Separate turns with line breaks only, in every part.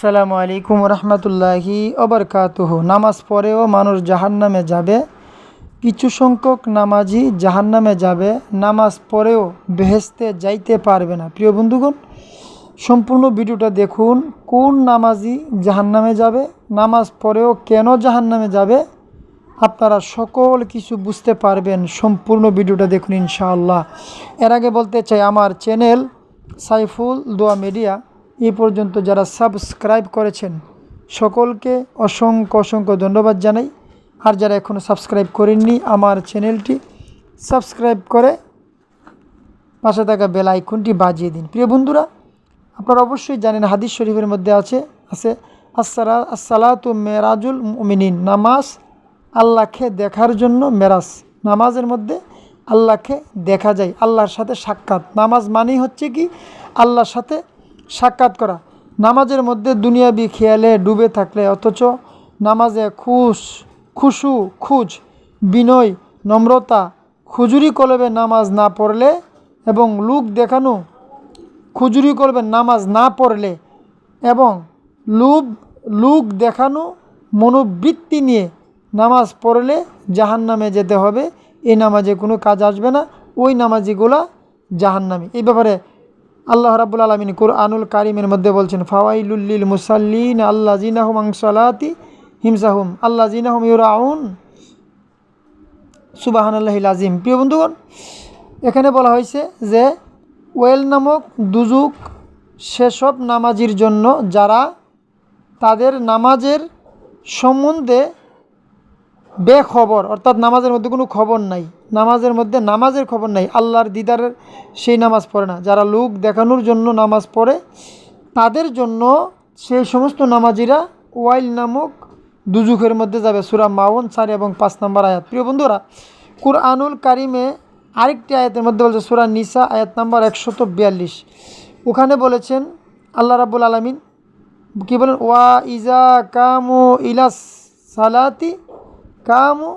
আসসালামু আলাইকুম রহমতুল্লাহি অবরকাতুহ নামাজ পড়েও মানুষ জাহান্নামে যাবে, কিছু সংখ্যক নামাজি জাহান্নামে যাবে, নামাজ পড়েও বেহেস্তে যাইতে পারবে না। প্রিয় বন্ধুগণ, সম্পূর্ণ ভিডিওটা দেখুন, কোন নামাজি জাহান্নামে যাবে, নামাজ পড়েও কেন জাহান্নামে যাবে, আপনারা সকল কিছু বুঝতে পারবেন। সম্পূর্ণ ভিডিওটা দেখুন ইনশাআল্লাহ। এর আগে বলতে চাই, আমার চ্যানেল সাইফুল দোয়া মিডিয়া এই পর্যন্ত যারা সাবস্ক্রাইব করেছেন, সকলকে অসংখ্য অসংখ্য ধন্যবাদ জানাই। আর যারা এখনও সাবস্ক্রাইব করেননি, আমার চ্যানেলটি সাবস্ক্রাইব করে পাশে থাকা বেল আইকনটি বাজিয়ে দিন। প্রিয় বন্ধুরা, আপনারা অবশ্যই জানেন হাদিস শরীফের মধ্যে আছে আছে, আসসালা, আসসালাতু মেরাজুল মুমিনিন, নামাজ আল্লাহকে দেখার জন্য মেরাজ। নামাজের মধ্যে আল্লাহকে দেখা যায়, আল্লাহর সাথে সাক্ষাৎ। নামাজ মানেই হচ্ছে কি? আল্লাহর সাথে সাক্ষাৎ করা। নামাজের মধ্যে দুনিয়াবি খেয়ালে ডুবে থাকলে অথচ নামাজে খুশ, খুশু, খুজ, বিনয়, নম্রতা, খুজুরি কলবে নামাজ না পড়লে এবং লুক দেখানো, খুজুরি কলবে নামাজ না পড়লে এবং লুব, লুক দেখানো, মনোবৃত্তি নিয়ে নামাজ পড়লে জাহান নামে যেতে হবে। এই নামাজে কোনো কাজ আসবে না। ওই নামাজিগুলা জাহান্নামি। এই ব্যাপারে আল্লাহ রাবুল আলমিন কুরআনুল কারিমের মধ্যে বলছেন ফাওয়াইলুল্লিল মুসাল্লিন আল্লাহ জিনাহুম আংসালাতি হিমসাহুম। আল্লাহ জিনাহুম ইউরাউন। সুবাহান আল্লাহিল আজিম প্রিয় বন্ধুগণ, এখানে বলা হয়েছে যে, ওয়েল নামক দুজুক সেসব নামাজির জন্য যারা তাদের নামাজের সম্বন্ধে বেখবর, অর্থাৎ নামাজের মধ্যে কোনো খবর নাই। নামাজের মধ্যে নামাজের খবর নাই। আল্লাহর দিদারের সেই নামাজ পড়ে না। যারা লোক দেখানোর জন্য নামাজ পড়ে, তাদের জন্য সেই সমস্ত নামাজিরা ওয়াইল নামক দুজুখের মধ্যে যাবে। সুরা মাউন চার এবং পাঁচ নম্বর আয়াত। প্রিয় বন্ধুরা, কুরআনুল কারিমে আরেকটি আয়াতের মধ্যে বলছে, সুরা নিসা আয়াত নাম্বার একশত বিয়াল্লিশ। ওখানে বলেছেন, আল্লাহ রাবুল আলমিন কী বলেন, ওয়া ইজা কামু ইলাস সালাতি কামু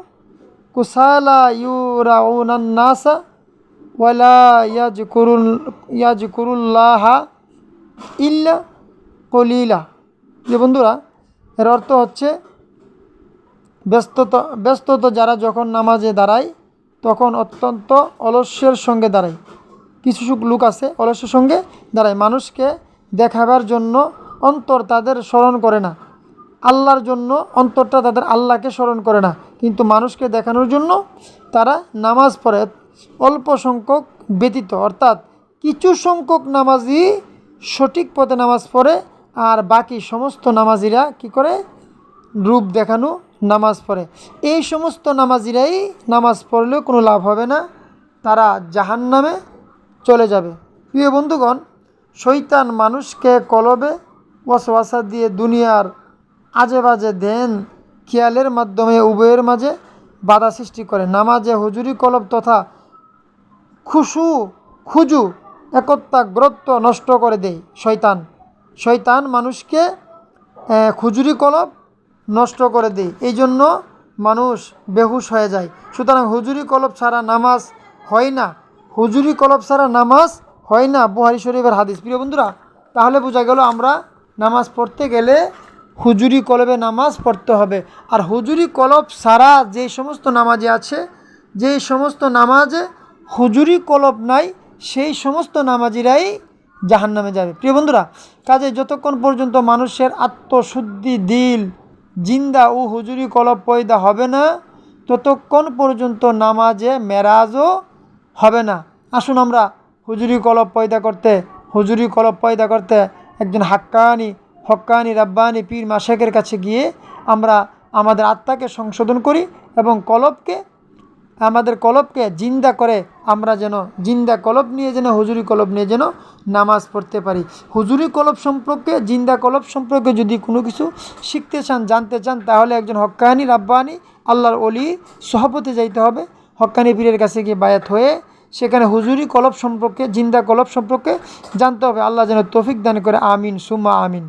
কুসালা ইউরাউনান্নাসা ওয়ালা ইয়াজকুরুল ইয়াজকুরুল্লাহা ইল্লা কলিলা যে বন্ধুরা, এর অর্থ হচ্ছে ব্যস্ততা ব্যস্ততা যারা যখন নামাজে দাঁড়ায়, তখন অত্যন্ত অলস্যের সঙ্গে দাঁড়ায়। কিছু লোক আছে অলস্যের সঙ্গে দাঁড়ায়। মানুষকে দেখাবার জন্য অন্তর তাদের স্মরণ করে না। আল্লাহর জন্য, অন্তরটা তাদের আল্লাহকে স্মরণ করে না। কিন্তু মানুষকে দেখানোর জন্য তারা নামাজ পড়ে। অল্প সংখ্যক ব্যতীত, অর্থাৎ কিছু সংখ্যক নামাজি সঠিক পথে নামাজ পড়ে আর বাকি সমস্ত নামাজিরা কি করে? রূপ দেখানো নামাজ পড়ে। এই সমস্ত নামাজিরাই নামাজ পড়লেও কোনো লাভ হবে না। তারা জাহান নামে চলে যাবে। প্রিয় বন্ধুগণ শৈতান মানুষকে কলবে, ওয়াসওয়াসা দিয়ে দুনিয়ার আজে বাজে দেন খেয়ালের মাধ্যমে উভয়ের মাঝে বাধা সৃষ্টি করে। নামাজে হুজুরি কলব তথা খুশু, খুজু, একত্রাগ্রত্ব নষ্ট করে দেয় শয়তান। শয়তান মানুষকে খুজুরি কলব নষ্ট করে দেয়। এই জন্য মানুষ বেহুশ হয়ে যায়। সুতরাং হুজুরি কলব ছাড়া নামাজ হয় না। হুজুরি কলব ছাড়া নামাজ হয় না। বুহারি শরীফের হাদিস। প্রিয় বন্ধুরা, তাহলে বোঝা গেল আমরা নামাজ পড়তে গেলে হুজুরি কলবে নামাজ পড়তে হবে। আর হুজুরি কলব সারা যে সমস্ত নামাজে আছে, যে সমস্ত নামাজে হুজুরি কলব নাই, সেই সমস্ত নামাজিরাই জাহান নামে যাবে। প্রিয় বন্ধুরা, কাজে যতক্ষণ পর্যন্ত মানুষের আত্মশুদ্ধি, দিল, জিন্দা ও হুজুরি কলব পয়দা হবে না, ততক্ষণ পর্যন্ত নামাজে মেরাজও হবে না। আসুন আমরা হুজুরি কলব পয়দা করতে, হুজুরি কলব পয়দা করতে একজন হাক্কানি হক্কানি রাব্বানি পীর মাসেকের কাছে গিয়ে আমরা আমাদের আত্মাকে সংশোধন করি এবং কলবকে, আমাদের কলবকে জিন্দা করে আমরা যেন জিন্দা কলব নিয়ে যেন, হুজুরি কলব নিয়ে যেন নামাজ পড়তে পারি। হুজুরি কলব সম্পর্কে, জিন্দা কলব সম্পর্কে যদি কোনো কিছু শিখতে চান, জানতে চান, তাহলে একজন হক্কানি রাব্বানি আল্লাহর অলি সহপতে যাইতে হবে। হক্কানি পীরের কাছে গিয়ে বায়াত হয়ে সেখানে হুজুরি কলব সম্পর্কে, জিন্দা কলব সম্পর্কে জানতে হবে। আল্লাহ যেন তৌফিক দান করে। আমিন সুমা আমিন।